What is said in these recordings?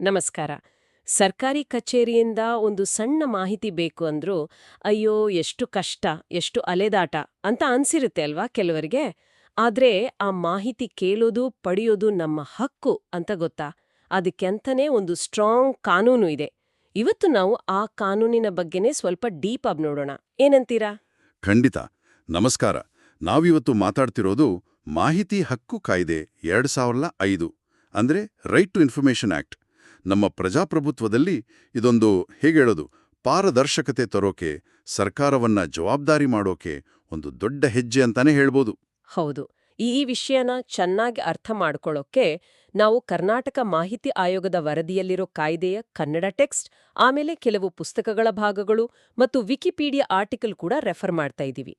ನಮಸ್ಕಾರ. ಸರ್ಕಾರಿ ಕಚೇರಿಯಿಂದ ಒಂದು ಸಣ್ಣ ಮಾಹಿತಿ ಬೇಕು ಅಂದ್ರೂ, ಅಯ್ಯೋ, ಎಷ್ಟು ಕಷ್ಟ, ಎಷ್ಟು ಅಲೆದಾಟ ಅಂತ ಅನ್ಸಿರುತ್ತೆ ಅಲ್ವಾ ಕೆಲವರಿಗೆ? ಆದ್ರೆ ಆ ಮಾಹಿತಿ ಕೇಳೋದು, ಪಡೆಯೋದು ನಮ್ಮ ಹಕ್ಕು ಅಂತ ಗೊತ್ತಾ? ಅದಕ್ಕೆಂತನೇ ಒಂದು ಸ್ಟ್ರಾಂಗ್ ಕಾನೂನು ಇದೆ. ಇವತ್ತು ನಾವು ಆ ಕಾನೂನಿನ ಬಗ್ಗೆನೇ ಸ್ವಲ್ಪ ಡೀಪ್ ಆಗಿ ನೋಡೋಣ. ಏನಂತೀರಾ? ಖಂಡಿತ. ನಮಸ್ಕಾರ. ನಾವಿವತ್ತು ಮಾತಾಡ್ತಿರೋದು ಮಾಹಿತಿ ಹಕ್ಕು ಕಾಯ್ದೆ ಎರಡ್ ಸಾವಿರದ ಐದು, ಅಂದ್ರೆ ರೈಟ್ ಟು ಇನ್ಫಾರ್ಮೇಷನ್ ಆಕ್ಟ್. ನಮ್ಮ ಪ್ರಜಾಪ್ರಭುತ್ವದಲ್ಲಿ ಇದೊಂದು ಹೇಗೆ ಹೇಳೋದು ಪಾರದರ್ಶಕತೆ ತರೋಕೆ ಸರ್ಕಾರವನ್ನ ಜವಾಬ್ದಾರಿ ಮಾಡೋಕೆ ಒಂದು ದೊಡ್ಡ ಹೆಜ್ಜೆ ಅಂತಾನೆ ಹೇಳ್ಬೋದು. ಹೌದು. ಈ ವಿಷಯನ ಚೆನ್ನಾಗಿ ಅರ್ಥ ಮಾಡ್ಕೊಳ್ಳೋಕೆ ನಾವು ಕರ್ನಾಟಕ ಮಾಹಿತಿ ಆಯೋಗದ ವರದಿಯಲ್ಲಿರೋ ಕಾಯ್ದೆಯ ಕನ್ನಡ ಟೆಕ್ಸ್ಟ್ ಆಮೇಲೆ ಕೆಲವು ಪುಸ್ತಕಗಳ ಭಾಗಗಳು ಮತ್ತು ವಿಕಿಪೀಡಿಯಾ ಆರ್ಟಿಕಲ್ ಕೂಡ ರೆಫರ್ ಮಾಡ್ತಾ ಇದ್ದೀವಿ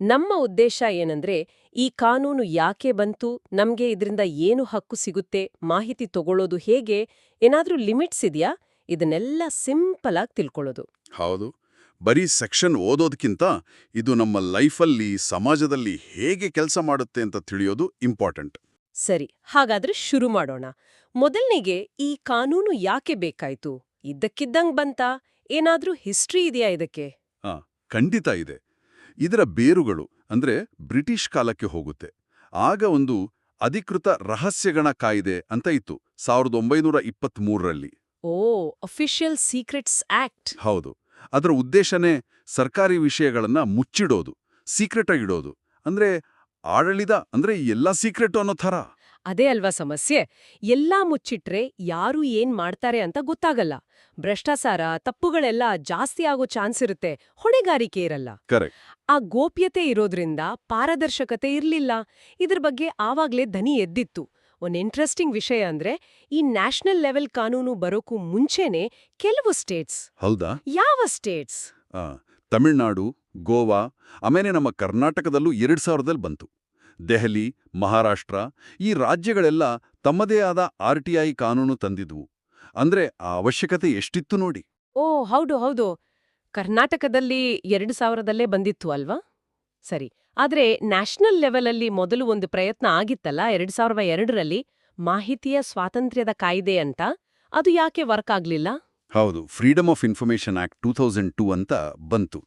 ನಮ್ಮ ಉದ್ದೇಶ ಏನಂದ್ರೆ ಈ ಕಾನೂನು ಯಾಕೆ ಬಂತು ನಮ್ಗೆ ಇದರಿಂದ ಏನು ಹಕ್ಕು ಸಿಗುತ್ತೆ ಮಾಹಿತಿ ತಗೊಳ್ಳೋದು ಹೇಗೆ ಏನಾದ್ರೂ ಲಿಮಿಟ್ಸ್ ಇದೆಯಾ? ಇದನ್ನೆಲ್ಲ ಸಿಂಪಲ್ ಆಗಿ ತಿಳ್ಕೊಳ್ಳೋದು. ಹೌದು. ಬರೀ ಸೆಕ್ಷನ್ ಓದೋದಕ್ಕಿಂತ ಇದು ನಮ್ಮ ಲೈಫಲ್ಲಿ ಸಮಾಜದಲ್ಲಿ ಹೇಗೆ ಕೆಲಸ ಮಾಡುತ್ತೆ ಅಂತ ತಿಳಿಯೋದು ಇಂಪಾರ್ಟೆಂಟ್. ಸರಿ ಹಾಗಾದ್ರೆ ಶುರು ಮಾಡೋಣ. ಮೊದಲನಿಗೆ ಈ ಕಾನೂನು ಯಾಕೆ ಬೇಕಾಯ್ತು? ಇದ್ದಕ್ಕಿದ್ದಂಗ್ ಬಂತ? ಏನಾದ್ರೂ ಹಿಸ್ಟ್ರಿ ಇದೆಯಾ ಇದಕ್ಕೆ? ಖಂಡಿತ ಇದೆ. ಇದರ ಬೇರುಗಳು ಅಂದ್ರೆ ಬ್ರಿಟಿಷ್ ಕಾಲಕ್ಕೆ ಹೋಗುತ್ತೆ. ಆಗ ಒಂದು ಅಧಿಕೃತ ರಹಸ್ಯಗಣ ಕಾಯ್ದೆ ಅಂತ ಇತ್ತು ಸಾವಿರದ ಒಂಬೈನೂರ ಇಪ್ಪತ್ತ್ಮೂರರಲ್ಲಿ ಓ ಅಫಿಷಿಯಲ್ ಸೀಕ್ರೆಟ್ಸ್ ಆಕ್ಟ್ ಹೌದು. ಅದರ ಉದ್ದೇಶನೇ ಸರ್ಕಾರಿ ವಿಷಯಗಳನ್ನು ಮುಚ್ಚಿಡೋದು ಸೀಕ್ರೆಟ್ ಆಗಿಡೋದು ಅಂದ್ರೆ ಆಡಳಿತ ಅಂದ್ರೆ ಎಲ್ಲ ಸೀಕ್ರೆಟ್ ಅನ್ನೋ ಥರ. ಅದೇ ಅಲ್ವಾ ಸಮಸ್ಯೆ? ಎಲ್ಲ ಮುಚ್ಚಿಟ್ರೆ ಯಾರು ಏನ್ ಮಾಡ್ತಾರೆ ಅಂತ ಗೊತ್ತಾಗಲ್ಲ. ಭ್ರಷ್ಟಾಚಾರ ತಪ್ಪುಗಳೆಲ್ಲ ಜಾಸ್ತಿ ಆಗೋ ಚಾನ್ಸ್ ಇರುತ್ತೆ. ಹೊಣೆಗಾರಿಕೆ ಇರಲ್ಲ. ಆ ಗೋಪ್ಯತೆ ಇರೋದ್ರಿಂದ ಪಾರದರ್ಶಕತೆ ಇರ್ಲಿಲ್ಲ. ಇದ್ರ ಬಗ್ಗೆ ಆವಾಗ್ಲೇ ಧನಿ ಎದ್ದಿತ್ತು. ಒಂದ್ ಇಂಟ್ರೆಸ್ಟಿಂಗ್ ವಿಷಯ ಅಂದ್ರೆ ಈ ನ್ಯಾಷನಲ್ ಲೆವೆಲ್ ಕಾನೂನು ಬರೋಕು ಮುಂಚೆನೆ ಕೆಲವು ಸ್ಟೇಟ್ಸ್ ಹೌದಾ? ಯಾವ ಸ್ಟೇಟ್ಸ್ ಆ, ತಮಿಳ್ನಾಡು ಗೋವಾ ಆಮೇಲೆ ನಮ್ಮ ಕರ್ನಾಟಕದಲ್ಲೂ ಎರಡ್ ಸಾವಿರದಲ್ಲಿ ಬಂತು. ದೆಹಲಿ ಮಹಾರಾಷ್ಟ್ರ ಈ ರಾಜ್ಯಗಳೆಲ್ಲ ತಮ್ಮದೇ ಆದ ಆರ್ ಟಿ ಐ ಕಾನೂನು ತಂದಿದ್ವು. ಅಂದ್ರೆ ಆ ಅವಶ್ಯಕತೆ ಎಷ್ಟಿತ್ತು ನೋಡಿ. ಓ ಹೌದು ಹೌದು. ಕರ್ನಾಟಕದಲ್ಲಿ ಎರಡು ಸಾವಿರದಲ್ಲೇ ಬಂದಿತ್ತು ಅಲ್ವಾ? ಸರಿ ಆದ್ರೆ ನ್ಯಾಷನಲ್ ಲೆವೆಲಲ್ಲಿ ಮೊದಲು ಒಂದು ಪ್ರಯತ್ನ ಆಗಿತ್ತಲ್ಲ ಎರಡು ಸಾವಿರದ ಎರಡರಲ್ಲಿ? ಮಾಹಿತಿಯ ಸ್ವಾತಂತ್ರ್ಯದ ಕಾಯ್ದೆ ಅಂತ? ಅದು ಯಾಕೆ ವರ್ಕ್ ಆಗ್ಲಿಲ್ಲ? ಹೌದು freedom of information act two thousand two ಅಂತ ಬಂತು.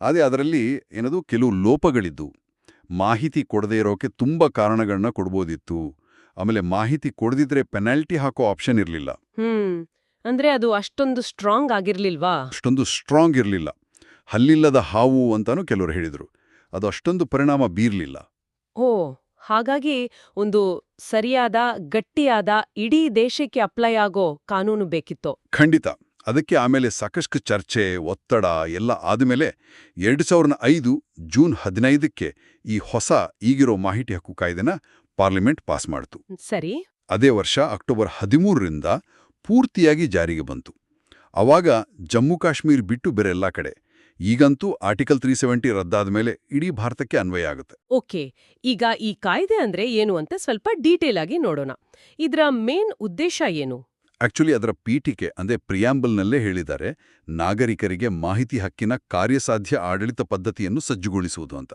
ಅದೇ ಅದರಲ್ಲಿ ಏನದು ಕೆಲವು ಲೋಪಗಳಿದ್ದು ಮಾಹಿತಿ ಕೊಡದೇ ಇರೋಕೆ ತುಂಬ ಕಾರಣಗಳನ್ನ ಕೊಡ್ಬೋದಿತ್ತು. ಆಮೇಲೆ ಮಾಹಿತಿ ಕೊಡದಿದ್ರೆ ಪೆನಾಲ್ಟಿ ಹಾಕೋ ಆಪ್ಷನ್ ಇರಲಿಲ್ಲ. ಹ್ಮ್. ಅಂದ್ರೆ ಅದು ಅಷ್ಟೊಂದು ಸ್ಟ್ರಾಂಗ್ ಆಗಿರ್ಲಿಲ್ವಾ? ಅಷ್ಟೊಂದು ಸ್ಟ್ರಾಂಗ್ ಇರಲಿಲ್ಲ. ಹಲ್ಲಿಲ್ಲದ ಹಾವು ಅಂತಾನೂ ಕೆಲವರು ಹೇಳಿದರು. ಅದು ಅಷ್ಟೊಂದು ಪರಿಣಾಮ ಬೀರ್ಲಿಲ್ಲ. ಓ ಹಾಗಾಗಿ ಒಂದು ಸರಿಯಾದ ಗಟ್ಟಿಯಾದ ಇಡೀ ದೇಶಕ್ಕೆ ಅಪ್ಲೈ ಆಗೋ ಕಾನೂನು ಬೇಕಿತ್ತು. ಖಂಡಿತ. ಅದಕ್ಕೆ ಆಮೇಲೆ ಸಾಕಷ್ಟು ಚರ್ಚೆ ಒತ್ತಡ ಎಲ್ಲ ಆದಮೇಲೆ ಎರಡು ಸಾವಿರದ ಐದು ಜೂನ್ ಹದಿನೈದಕ್ಕೆ ಈ ಹೊಸ ಈಗಿರೋ ಮಾಹಿತಿ ಹಕ್ಕು ಕಾಯ್ದೆನ ಪಾರ್ಲಿಮೆಂಟ್ ಪಾಸ್ ಮಾಡಿತು. ಸರಿ. ಅದೇ ವರ್ಷ ಅಕ್ಟೋಬರ್ ಹದಿಮೂರರಿಂದ ಪೂರ್ತಿಯಾಗಿ ಜಾರಿಗೆ ಬಂತು. ಅವಾಗ ಜಮ್ಮು ಕಾಶ್ಮೀರ್ ಬಿಟ್ಟು ಬೇರೆಲ್ಲ ಕಡೆ. ಈಗಂತೂ ಆರ್ಟಿಕಲ್ ತ್ರೀ ಸೆವೆಂಟಿ ರದ್ದಾದ ಮೇಲೆ ಇಡೀ ಭಾರತಕ್ಕೆ ಅನ್ವಯ ಆಗುತ್ತೆ. ಓಕೆ. ಈಗ ಈ ಕಾಯ್ದೆ ಅಂದ್ರೆ ಏನು ಅಂತ ಸ್ವಲ್ಪ ಡೀಟೇಲ್ ಆಗಿ ನೋಡೋಣ. ಇದರ ಮೇನ್ ಉದ್ದೇಶ ಏನು? ಆಕ್ಚುಲಿ ಅದರ ಪೀಠಿಕೆ ಅಂದ್ರೆ ಪ್ರಿಯಾಂಬಲ್ನಲ್ಲೇ ಹೇಳಿದ್ದಾರೆ ನಾಗರಿಕರಿಗೆ ಮಾಹಿತಿ ಹಕ್ಕಿನ ಕಾರ್ಯಸಾಧ್ಯ ಆಡಳಿತ ಪದ್ಧತಿಯನ್ನು ಸಜ್ಜುಗೊಳಿಸುವುದು ಅಂತ.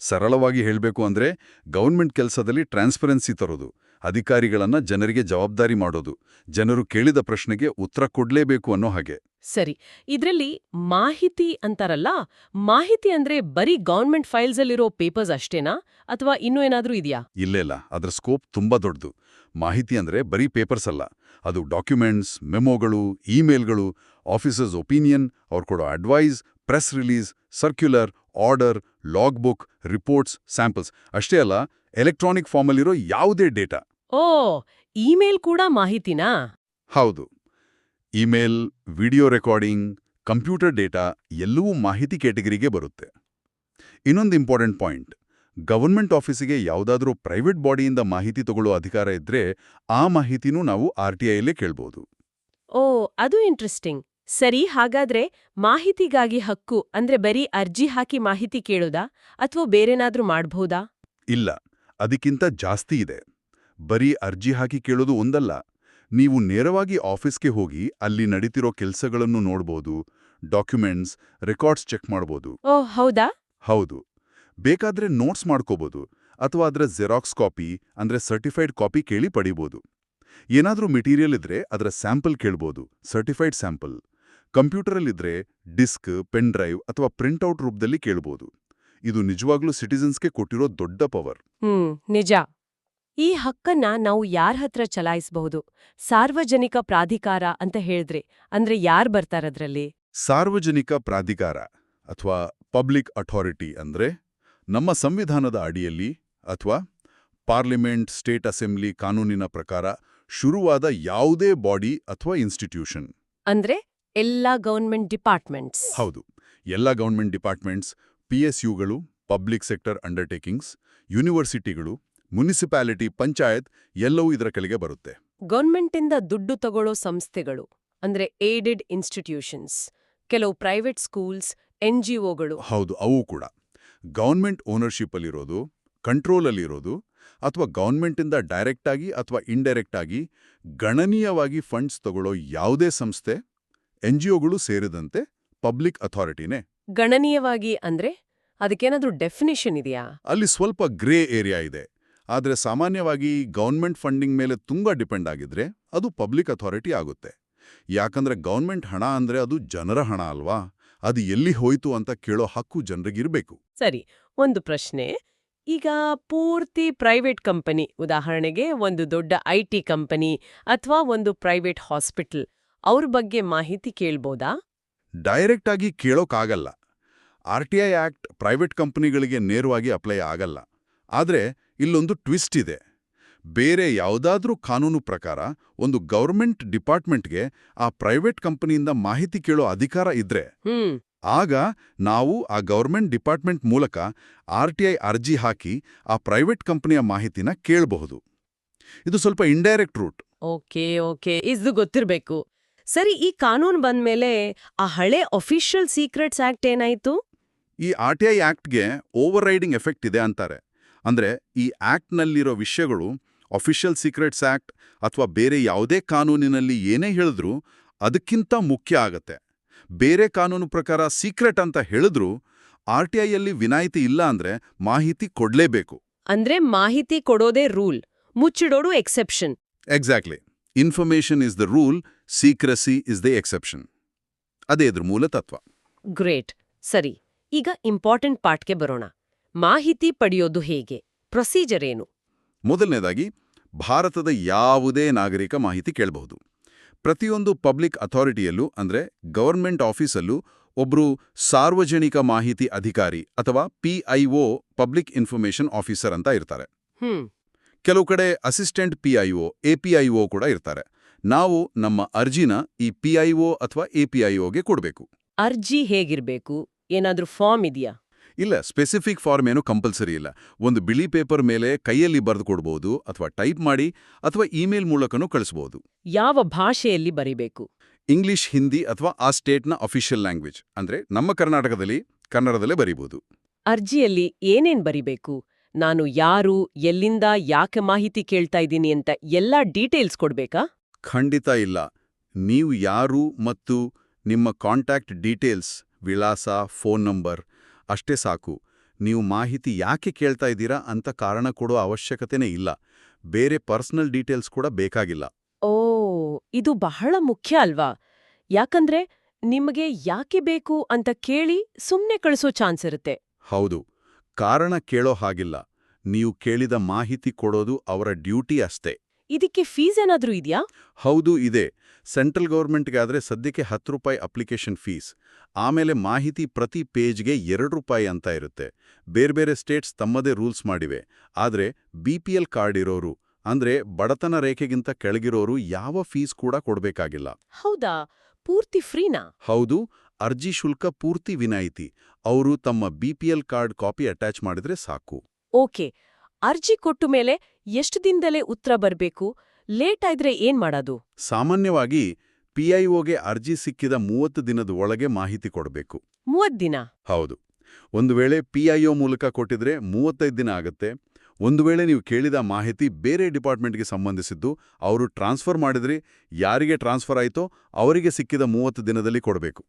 ಸರಳವಾಗಿ ಹೇಳಬೇಕು ಅಂದ್ರೆ ಗೌರ್ಮೆಂಟ್ ಕೆಲಸದಲ್ಲಿ ಟ್ರಾನ್ಸ್ಪರೆನ್ಸಿ ತರೋದು ಅಧಿಕಾರಿಗಳನ್ನ ಜನರಿಗೆ ಜವಾಬ್ದಾರಿ ಮಾಡೋದು ಜನರು ಕೇಳಿದ ಪ್ರಶ್ನೆಗೆ ಉತ್ತರ ಕೊಡಲೇಬೇಕು ಅನ್ನೋ ಹಾಗೆ. ಸರಿ ಇದ್ರಲ್ಲಿ ಮಾಹಿತಿ ಅಂತಾರಲ್ಲ? ಮಾಹಿತಿ ಅಂದ್ರೆ ಬರೀ ಗೌರ್ಮೆಂಟ್ ಫೈಲ್ಸ್ ಅಲ್ಲಿರೋ ಪೇಪರ್ಸ್ ಅಷ್ಟೇನಾ? ಅಥವಾ ಇನ್ನೂ ಏನಾದ್ರೂ ಇದೆಯಾ? ಇಲ್ಲ ಅದರ ಸ್ಕೋಪ್ ತುಂಬಾ ದೊಡ್ಡದು. ಮಾಹಿತಿ ಅಂದ್ರೆ ಬರೀ ಪೇಪರ್ಸ್ ಅಲ್ಲ. ಅದು ಡಾಕ್ಯುಮೆಂಟ್ಸ್ ಮೆಮೊಗಳು ಇಮೇಲ್ಗಳು ಆಫೀಸರ್ಸ್ ಒಪಿನಿಯನ್ ಅವ್ರು ಕೊಡೋ advice press release circular order log book reports samples. ಅಷ್ಟೇ ಅಲ್ಲ ಎಲೆಕ್ಟ್ರಾನಿಕ್ ಫಾರ್ಮಲ್ಲಿರೋ ಯಾವುದೇ ಡೇಟಾ. ಓ ಇಮೇಲ್ ಕೂಡ ಮಾಹಿತಿನಾ? ಹೌದು. Email video recording computer data ಎಲ್ಲವೂ ಮಾಹಿತಿ ಕ್ಯಾಟಗರಿಗೆ ಬರುತ್ತೆ. ಇನ್ನೊಂದು ಇಂಪಾರ್ಟೆಂಟ್ ಪಾಯಿಂಟ್ ಗವರ್ಮೆಂಟ್ ಆಫೀಸಿಗೆ ಯಾವುದಾದ್ರೂ ಪ್ರೈವೇಟ್ ಬಾಡಿಯಿಂದ ಮಾಹಿತಿ ತಗೊಳ್ಳೋ ಅಧಿಕಾರ ಇದ್ರೆ ಆ ಮಾಹಿತಿನೂ ನಾವು ಆರ್ ಟಿ ಐಲೇ ಕೇಳ್ಬೋದು. ಓ ಅದು ಇಂಟ್ರೆಸ್ಟಿಂಗ್. ಸರಿ ಹಾಗಾದ್ರೆ ಮಾಹಿತಿಗಾಗಿ ಹಕ್ಕು ಅಂದ್ರೆ ಬರೀ ಅರ್ಜಿ ಹಾಕಿ ಮಾಹಿತಿ ಕೇಳೋದಾ? ಅಥವಾ ಬೇರೆನಾದ್ರೂ ಮಾಡಬಹುದಾ ಇಲ್ಲ ಅದಕ್ಕಿಂತ ಜಾಸ್ತಿ ಇದೆ. ಬರೀ ಅರ್ಜಿ ಹಾಕಿ ಕೇಳೋದು ಒಂದಲ್ಲ ನೀವು ನೇರವಾಗಿ ಆಫೀಸ್ಗೆ ಹೋಗಿ ಅಲ್ಲಿ ನಡೀತಿರೋ ಕೆಲಸಗಳನ್ನು ನೋಡ್ಬೋದು ಡಾಕ್ಯುಮೆಂಟ್ಸ್ ರೆಕಾರ್ಡ್ಸ್ ಚೆಕ್ ಮಾಡ್ಬೋದು. ಓ ಹೌದಾ? ಹೌದು. ಬೇಕಾದ್ರೆ ನೋಟ್ಸ್ ಮಾಡ್ಕೋಬೋದು ಅಥವಾ ಅದರ ಜೆರಾಕ್ಸ್ ಕಾಪಿ ಅಂದ್ರೆ ಸರ್ಟಿಫೈಡ್ ಕಾಪಿ ಕೇಳಿ ಪಡಿಬೋದು. ಏನಾದರೂ ಮೆಟೀರಿಯಲ್ ಇದ್ರೆ ಅದರ ಸ್ಯಾಂಪಲ್ ಕೇಳ್ಬೋದು ಸರ್ಟಿಫೈಡ್ ಸ್ಯಾಂಪಲ್. ಕಂಪ್ಯೂಟರಲ್ಲಿದ್ರೆ ಡಿಸ್ಕ್ ಪೆನ್ ಡ್ರೈವ್ ಅಥವಾ ಪ್ರಿಂಟ್ಔಟ್ ರೂಪದಲ್ಲಿ ಕೇಳ್ಬೋದು. ಇದು ನಿಜವಾಗ್ಲೂ ಸಿಟಿಸನ್ಸ್ಗೆ ಕೊಟ್ಟಿರೋ ದೊಡ್ಡ ಪವರ್. ಹ್ಮ್ ನಿಜ. ಈ ಹಕ್ಕನ್ನ ನಾವು ಯಾರ ಹತ್ರ ಚಲಾಯಿಸಬಹುದು? ಸಾರ್ವಜನಿಕ ಪ್ರಾಧಿಕಾರ ಅಂತ ಹೇಳಿದ್ರೆ ಅಂದ್ರೆ ಯಾರ್ ಬರ್ತಾರದ್ರಲ್ಲಿ ಸಾರ್ವಜನಿಕ ಪ್ರಾಧಿಕಾರ ಅಥವಾ ಪಬ್ಲಿಕ್ ಅಥಾರಿಟಿ ಅಂದ್ರೆ ನಮ್ಮ ಸಂವಿಧಾನದ ಅಡಿಯಲ್ಲಿ ಅಥವಾ ಪಾರ್ಲಿಮೆಂಟ್ ಸ್ಟೇಟ್ ಅಸೆಂಬ್ಲಿ ಕಾನೂನಿನ ಪ್ರಕಾರ ಶುರುವಾದ ಯಾವುದೇ ಬಾಡಿ ಅಥವಾ ಇನ್ಸ್ಟಿಟ್ಯೂಷನ್. ಅಂದ್ರೆ ಎಲ್ಲಾ ಗವರ್ಮೆಂಟ್ ಡಿಪಾರ್ಟ್ಮೆಂಟ್ಸ್. ಹೌದು. ಎಲ್ಲ ಗೌರ್ಮೆಂಟ್ ಡಿಪಾರ್ಟ್ಮೆಂಟ್ಸ್ ಪಿಎಸ್ಯುಗಳು ಪಬ್ಲಿಕ್ ಸೆಕ್ಟರ್ ಅಂಡರ್ಟೇಕಿಂಗ್ಸ್ ಯೂನಿವರ್ಸಿಟಿಗಳು ಮುನಿಸಿಪಾಲಿಟಿ ಪಂಚಾಯತ್ ಎಲ್ಲವೂ ಇದರ ಕೆಳಗೆ ಬರುತ್ತೆ. ಗೌರ್ಮೆಂಟಿಂದ ದುಡ್ಡು ತಗೊಳ್ಳೋ ಸಂಸ್ಥೆಗಳು ಅಂದ್ರೆ ಏಡೆಡ್ ಇನ್ಸ್ಟಿಟ್ಯೂಷನ್ಸ್ ಕೆಲವು ಪ್ರೈವೇಟ್ ಸ್ಕೂಲ್ಸ್ ಎನ್ ಜಿ ಒಗಳು ಹೌದು ಅವು ಕೂಡ. ಗೌರ್ಮೆಂಟ್ ಓನರ್ಶಿಪ್ಪಲ್ಲಿರೋದು ಕಂಟ್ರೋಲಲ್ಲಿರೋದು ಅಥವಾ ಗೌರ್ಮೆಂಟಿಂದ ಡೈರೆಕ್ಟ್ ಆಗಿ ಅಥವಾ ಇಂಡೈರೆಕ್ಟ್ ಆಗಿ ಗಣನೀಯವಾಗಿ ಫಂಡ್ಸ್ ತಗೊಳ್ಳೋ ಯಾವುದೇ ಸಂಸ್ಥೆ ಎನ್ ಜಿ ಒಗಳು ಸೇರಿದಂತೆ ಪಬ್ಲಿಕ್ ಅಥಾರಿಟಿನೇ. ಗಣನೀಯವಾಗಿ ಅಂದ್ರೆ ಅದಕ್ಕೇನಾದ್ರೂ ಡೆಫಿನೇಷನ್ ಇದೆಯಾ? ಅಲ್ಲಿ ಸ್ವಲ್ಪ ಗ್ರೇ ಏರಿಯಾ ಇದೆ. ಆದರೆ ಸಾಮಾನ್ಯವಾಗಿ ಗೌರ್ಮೆಂಟ್ ಫಂಡಿಂಗ್ ಮೇಲೆ ತುಂಬ ಡಿಪೆಂಡ್ ಆಗಿದ್ರೆ ಅದು ಪಬ್ಲಿಕ್ ಅಥಾರಿಟಿ ಆಗುತ್ತೆ. ಯಾಕಂದ್ರೆ ಗೌರ್ಮೆಂಟ್ ಹಣ ಅಂದ್ರೆ ಅದು ಜನರ ಹಣ ಅಲ್ವಾ? ಅದು ಎಲ್ಲಿ ಹೋಯ್ತು ಅಂತ ಕೇಳೋ ಹಕ್ಕು ಜನರಿಗಿರ್ಬೇಕು. ಸರಿ ಒಂದು ಪ್ರಶ್ನೆ. ಈಗ ಪೂರ್ತಿ ಪ್ರೈವೇಟ್ ಕಂಪನಿ ಉದಾಹರಣೆಗೆ ಒಂದು ದೊಡ್ಡ ಐ ಟಿ ಕಂಪನಿ ಅಥವಾ ಒಂದು ಪ್ರೈವೇಟ್ ಹಾಸ್ಪಿಟಲ್ ಅವ್ರ ಬಗ್ಗೆ ಮಾಹಿತಿ ಕೇಳ್ಬೋದಾ? ಡೈರೆಕ್ಟ್ ಆಗಿ ಕೇಳೋಕ್ಕಾಗಲ್ಲ R T I act private ಕಂಪನಿಗಳಿಗೆ ನೇರವಾಗಿ ಅಪ್ಲೈ ಆಗಲ್ಲ. ಆದರೆ ಇಲ್ಲೊಂದು ಟ್ವಿಸ್ಟ್ ಇದೆ. ಬೇರೆ ಯಾವುದಾದ್ರೂ ಕಾನೂನು ಪ್ರಕಾರ ಒಂದು ಗೌರ್ಮೆಂಟ್ ಡಿಪಾರ್ಟ್ಮೆಂಟ್ಗೆ ಆ ಪ್ರೈವೇಟ್ ಕಂಪನಿಯಿಂದ ಮಾಹಿತಿ ಕೇಳೋ ಅಧಿಕಾರ ಇದ್ರೆ ಆಗ ನಾವು ಆ ಗೌರ್ಮೆಂಟ್ ಡಿಪಾರ್ಟ್ಮೆಂಟ್ ಮೂಲಕ ಆರ್ ಟಿ ಐ ಅರ್ಜಿ ಹಾಕಿ ಆ ಪ್ರೈವೇಟ್ ಕಂಪನಿಯ ಮಾಹಿತಿನ ಕೇಳಬಹುದು. ಇದು ಸ್ವಲ್ಪ ಇಂಡೈರೆಕ್ಟ್ ರೂಟ್ ಓಕೆ ಓಕೆ. ಇದು ಗೊತ್ತಿರಬೇಕು. ಸರಿ ಈ ಕಾನೂನು ಬಂದ್ಮೇಲೆ ಆ ಹಳೆ ಅಫಿಷಿಯಲ್ ಸೀಕ್ರೆಟ್ಸ್ ಆಕ್ಟ್ ಏನಾಯ್ತು? ಈ ಆರ್ ಟಿ ಐ ಆಕ್ಟ್ಗೆ ಓವರ್ ರೈಡಿಂಗ್ ಎಫೆಕ್ಟ್ ಇದೆ ಅಂತಾರೆ. ಅಂದ್ರೆ ಈ ಆ್ಯಕ್ಟ್ನಲ್ಲಿರೋ ವಿಷಯಗಳು ಅಫಿಷಿಯಲ್ ಸೀಕ್ರೆಟ್ಸ್ ಆಕ್ಟ್ ಅಥವಾ ಬೇರೆ ಯಾವುದೇ ಕಾನೂನಿನಲ್ಲಿ ಏನೇ ಹೇಳಿದ್ರೂ ಅದಕ್ಕಿಂತ ಮುಖ್ಯ ಆಗತ್ತೆ. ಬೇರೆ ಕಾನೂನು ಪ್ರಕಾರ ಸೀಕ್ರೆಟ್ ಅಂತ ಹೇಳಿದ್ರೂ ಆರ್ ಟಿ ಐಯಲ್ಲಿ ವಿನಾಯಿತಿ ಇಲ್ಲ ಅಂದ್ರೆ ಮಾಹಿತಿ ಕೊಡ್ಲೇಬೇಕು. ಅಂದ್ರೆ ಮಾಹಿತಿ ಕೊಡೋದೇ rule ಮುಚ್ಚಿಡೋಡು exception exactly information is the rule secrecy is the exception ಅದೇ ಇದ್ರ ಮೂಲ ತತ್ವ. ಗ್ರೇಟ್ ಸರಿ ಈಗ ಇಂಪಾರ್ಟೆಂಟ್ ಪಾರ್ಟ್ಗೆ ಬರೋಣ. ಮಾಹಿತಿ ಪಡೆಯೋದು ಹೇಗೆ? ಪ್ರೊಸೀಜರ್ ಏನು? ಮೊದಲನೇದಾಗಿ ಭಾರತದ ಯಾವುದೇ ನಾಗರಿಕ ಮಾಹಿತಿ ಕೇಳಬಹುದು. ಪ್ರತಿಯೊಂದು ಪಬ್ಲಿಕ್ ಅಥಾರಿಟಿಯಲ್ಲೂ ಅಂದ್ರೆ ಗವರ್ಮೆಂಟ್ ಆಫೀಸಲ್ಲೂ ಒಬ್ಬರು ಸಾರ್ವಜನಿಕ ಮಾಹಿತಿ ಅಧಿಕಾರಿ ಅಥವಾ ಪಿಐಒ ಪಬ್ಲಿಕ್ ಇನ್ಫಾರ್ಮೇಷನ್ ಆಫೀಸರ್ ಅಂತ ಇರ್ತಾರೆ. ಕೆಲವು ಕಡೆ ಅಸಿಸ್ಟೆಂಟ್ ಪಿಐಒ ಎಪಿಐಒ ಕೂಡ ಇರ್ತಾರೆ. ನಾವು ನಮ್ಮ ಅರ್ಜಿನ ಈ ಪಿಐಒ ಅಥವಾ ಎಪಿಐಒಗೆ ಕೊಡಬೇಕು. ಅರ್ಜಿ ಹೇಗಿರಬೇಕು? ಏನಾದ್ರೂ ಫಾರ್ಮ್ ಇದೆಯಾ? ಇಲ್ಲ ಸ್ಪೆಸಿಫಿಕ್ ಫಾರ್ಮ್ ಏನು ಕಂಪಲ್ಸರಿ ಇಲ್ಲ. ಒಂದು ಬಿಳಿ ಪೇಪರ್ ಮೇಲೆ ಕೈಯಲ್ಲಿ ಬರೆದು ಕೊಡ್ಬೋದು ಅಥವಾ ಟೈಪ್ ಮಾಡಿ ಅಥವಾ ಇಮೇಲ್ ಮೂಲಕನೂ ಕಳಿಸ್ಬೋದು. ಯಾವ ಭಾಷೆಯಲ್ಲಿ ಬರಿಬೇಕು? ಇಂಗ್ಲಿಷ್ ಹಿಂದಿ ಅಥವಾ ಆ ಸ್ಟೇಟ್ನ ಅಫಿಷಿಯಲ್ ಲ್ಯಾಂಗ್ವೇಜ್ ಅಂದ್ರೆ ನಮ್ಮ ಕರ್ನಾಟಕದಲ್ಲಿ ಕನ್ನಡದಲ್ಲೇ ಬರೀಬೋದು. ಅರ್ಜಿಯಲ್ಲಿ ಏನೇನ್ ಬರಿಬೇಕು? ನಾನು ಯಾರು ಎಲ್ಲಿಂದ ಯಾಕೆ ಮಾಹಿತಿ ಕೇಳ್ತಾ ಇದ್ದೀನಿ ಅಂತ ಎಲ್ಲಾ ಡೀಟೇಲ್ಸ್ ಕೊಡ್ಬೇಕಾ? ಖಂಡಿತ ಇಲ್ಲ. ನೀವು ಯಾರು ಮತ್ತು ನಿಮ್ಮ ಕಾಂಟ್ಯಾಕ್ಟ್ ಡೀಟೇಲ್ಸ್ ವಿಳಾಸ ಫೋನ್ ನಂಬರ್ ಅಷ್ಟೇ ಸಾಕು. ನೀವು ಮಾಹಿತಿ ಯಾಕೆ ಕೇಳ್ತಾ ಇದ್ದೀರಾ ಅಂತ ಕಾರಣ ಕೊಡೋ ಅವಶ್ಯಕತೆನೇ ಇಲ್ಲ. ಬೇರೆ ಪರ್ಸನಲ್ ಡೀಟೇಲ್ಸ್ ಕೂಡ ಬೇಕಾಗಿಲ್ಲ. ಓ ಇದು ಬಹಳ ಮುಖ್ಯ ಅಲ್ವಾ? ಯಾಕಂದ್ರೆ ನಿಮಗೆ ಯಾಕೆ ಬೇಕು ಅಂತ ಕೇಳಿ ಸುಮ್ಮನೆ ಕಳಿಸೋ ಚಾನ್ಸ್ ಇರುತ್ತೆ. ಹೌದು. ಕಾರಣ ಕೇಳೋ ಹಾಗಿಲ್ಲ. ನೀವು ಕೇಳಿದ ಮಾಹಿತಿ ಕೊಡೋದು ಅವರ ಡ್ಯೂಟಿ ಅಷ್ಟೇ. ಇದಕ್ಕೆ ಫೀಸ್ ಏನಾದ್ರೂ ಇದೆಯಾ? ಹೌದು ಇದೆ. ಸೆಂಟ್ರಲ್ ಗೌರ್ಮೆಂಟ್ಗಾದ್ರೆ ಸದ್ಯಕ್ಕೆ ಹತ್ತು ರೂಪಾಯಿ ಅಪ್ಲಿಕೇಶನ್ ಫೀಸ್. ಆಮೇಲೆ ಮಾಹಿತಿ ಪ್ರತಿ ಪೇಜ್ಗೆ ಎರಡು ರೂಪಾಯಿ ಅಂತ ಇರುತ್ತೆ. ಬೇರೆ ಬೇರೆ ಸ್ಟೇಟ್ಸ್ ತಮ್ಮದೇ ರೂಲ್ಸ್ ಮಾಡಿವೆ. ಆದ್ರೆ ಎಲ್ ಕಾರ್ಡ್ ಇರೋರು ಅಂದ್ರೆ ಬಡತನ ರೇಖೆಗಿಂತ ಕೆಳಗಿರೋರು ಯಾವ ಫೀಸ್ ಕೂಡ ಕೊಡಬೇಕಾಗಿಲ್ಲ. ಹೌದಾ? ಪೂರ್ತಿ ಫ್ರೀನಾ? ಹೌದು ಅರ್ಜಿ ಶುಲ್ಕ ಪೂರ್ತಿ ವಿನಾಯಿತಿ. ಅವರು ತಮ್ಮ ಬಿಪಿಎಲ್ ಕಾರ್ಡ್ ಕಾಪಿ ಅಟ್ಯಾಚ್ ಮಾಡಿದ್ರೆ ಸಾಕು. ಓಕೆ. ಅರ್ಜಿ ಕೊಟ್ಟು ಮೇಲೆ ಎಷ್ಟು ದಿನದಲ್ಲೇ ಉತ್ತರ ಬರ್ಬೇಕು? ಲೇಟ್ ಆದ್ರೆ ಏನ್ ಮಾಡೋದು? ಸಾಮಾನ್ಯವಾಗಿ ಪಿಐಒಗೆ ಅರ್ಜಿ ಸಿಕ್ಕಿದ ಮೂವತ್ತು ದಿನದ ಒಳಗೆ ಮಾಹಿತಿ ಕೊಡಬೇಕು. ಮೂವತ್ತು ದಿನ? ಹೌದು. ಒಂದು ವೇಳೆ ಪಿಐಒ ಮೂಲಕ ಕೊಟ್ಟಿದ್ರೆ ಮೂವತ್ತೈದು ದಿನ ಆಗುತ್ತೆ. ಒಂದು ವೇಳೆ ನೀವು ಕೇಳಿದ ಮಾಹಿತಿ ಬೇರೆ ಡಿಪಾರ್ಟ್ಮೆಂಟ್ಗೆ ಸಂಬಂಧಿಸಿದ್ದು ಅವರು ಟ್ರಾನ್ಸ್ಫರ್ ಮಾಡಿದ್ರಿ ಯಾರಿಗೆ ಟ್ರಾನ್ಸ್ಫರ್ ಆಯಿತೋ ಅವರಿಗೆ ಸಿಕ್ಕಿದ ಮೂವತ್ತು ದಿನದಲ್ಲಿ ಕೊಡಬೇಕು.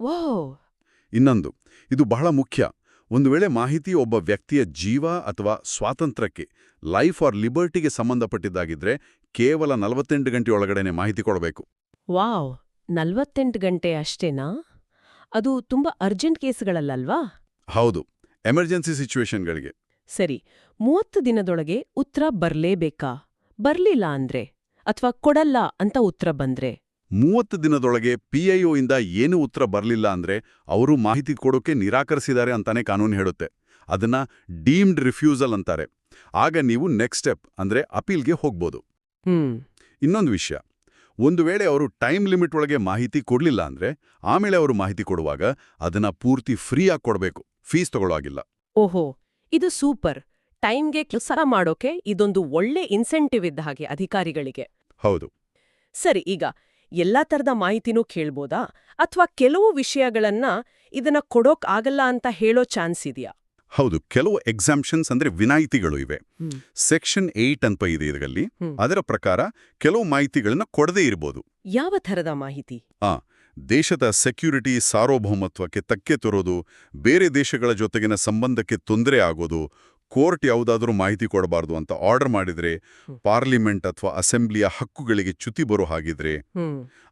ಓ ಇನ್ನೊಂದು ಇದು ಬಹಳ ಮುಖ್ಯ. ಒಂದು ವೇಳೆ ಮಾಹಿತಿ ಒಬ್ಬ ವ್ಯಕ್ತಿಯ ಜೀವ ಅಥವಾ ಸ್ವಾತಂತ್ರ್ಯಕ್ಕೆ ಲೈಫ್ ಆರ್ ಲಿಬರ್ಟಿಗೆ ಸಂಬಂಧಪಟ್ಟಿದ್ದಾಗಿದ್ರೆ ಕೇವಲ ನಲವತ್ತೆಂಟು ಗಂಟೆ ಒಳಗಡೆನೆ ಮಾಹಿತಿ ಕೊಡಬೇಕು. ವಾವ್ ನಲ್ವತ್ತೆಂಟು ಗಂಟೆ ಅಷ್ಟೇನಾ? ಅದು ತುಂಬಾ ಅರ್ಜೆಂಟ್ ಕೇಸ್ಗಳಲ್ಲಲ್ವಾ? ಹೌದು ಎಮರ್ಜೆನ್ಸಿ ಸಿಚುವೇಶನ್ಗಳಿಗೆ ಸರಿ ಮೂವತ್ತು ದಿನದೊಳಗೆ ಉತ್ತರ ಬರ್ಲೇಬೇಕಾ? ಬರ್ಲಿಲ್ಲ ಅಂದ್ರೆ? ಅಥವಾ ಕೊಡಲ್ಲ ಅಂತ ಉತ್ತರ ಬಂದ್ರೆ? ಮೂವತ್ತು ದಿನದೊಳಗೆ ಪಿಐಒ ಇಂದ ಏನು ಉತ್ತರ ಬರಲಿಲ್ಲ ಅಂದ್ರೆ ಅವರು ಮಾಹಿತಿ ಕೊಡೋಕೆ ನಿರಾಕರಿಸಿದ್ದಾರೆ ಅಂತಾನೆ ಕಾನೂನು ಹೇಳುತ್ತೆ. ಅದನ್ನ ಡೀಮ್ಡ್ ರಿಫ್ಯೂಸಲ್ ಅಂತಾರೆ. ಆಗ ನೀವು ನೆಕ್ಸ್ಟ್ ಸ್ಟೆಪ್ ಅಂದ್ರೆ ಅಪೀಲ್ಗೆ ಹೋಗ್ಬೋದು. ಇನ್ನೊಂದು ವಿಷಯ. ಒಂದು ವೇಳೆ ಅವರು ಟೈಮ್ ಲಿಮಿಟ್ ಒಳಗೆ ಮಾಹಿತಿ ಕೊಡಲಿಲ್ಲ ಅಂದ್ರೆ ಆಮೇಲೆ ಅವರು ಮಾಹಿತಿ ಕೊಡುವಾಗ ಅದನ್ನ ಪೂರ್ತಿ ಫ್ರೀಯಾಗಿ ಕೊಡಬೇಕು. ಫೀಸ್ ತಗೊಳ್ಳೋಗಿಲ್ಲ ಓಹೋ ಇದು ಸೂಪರ್. ಟೈಮ್ಗೆ ಕೆಲಸ ಮಾಡೋಕೆ ಇದೊಂದು ಒಳ್ಳೆ ಇನ್ಸೆಂಟಿವ್ ಇದ್ದ ಹಾಗೆ ಅಧಿಕಾರಿಗಳಿಗೆ. ಹೌದು. ಸರಿ ಈಗ ಎಲ್ಲಾ ತರದ ಮಾಹಿತಿನೂ ಕೇಳ್ಬೋದಾ? ಅಥವಾ ಕೆಲವು ವಿಷಯಗಳನ್ನ ಇದನ್ನ ಕೊಡೋಕ್ ಆಗಲ್ಲ ಅಂತ ಹೇಳೋ ಚಾನ್ಸ್ ಇದೆಯಾ? ಹೌದು ಕೆಲವು ಎಕ್ಸಾಮ್ಷನ್ಸ್ ಅಂದ್ರೆ ವಿನಾಯಿತಿಗಳು ಇವೆ. ಸೆಕ್ಷನ್ ಏಟ್ ಅಂತ ಇದೆ ಇದರಲ್ಲಿ. ಅದರ ಪ್ರಕಾರ ಕೆಲವು ಮಾಹಿತಿಗಳನ್ನು ಕೊಡದೇ ಇರಬಹುದು ಯಾವ ಥರದ ಮಾಹಿತಿ? ಆ ದೇಶದ ಸೆಕ್ಯೂರಿಟಿ ಸಾರ್ವಭೌಮತ್ವಕ್ಕೆ ತಕ್ಕೆ ತರೋದು ಬೇರೆ ದೇಶಗಳ ಜೊತೆಗಿನ ಸಂಬಂಧಕ್ಕೆ ತೊಂದರೆ ಆಗೋದು ಕೋರ್ಟ್ ಯಾವುದಾದ್ರೂ ಮಾಹಿತಿ ಕೊಡಬಾರ್ದು ಅಂತ ಆರ್ಡರ್ ಮಾಡಿದ್ರೆ. ಪಾರ್ಲಿಮೆಂಟ್ ಅಥವಾ ಅಸೆಂಬ್ಲಿಯ ಹಕ್ಕುಗಳಿಗೆ ಚ್ಯುತಿ ಬರೋ ಹಾಗಿದ್ರೆ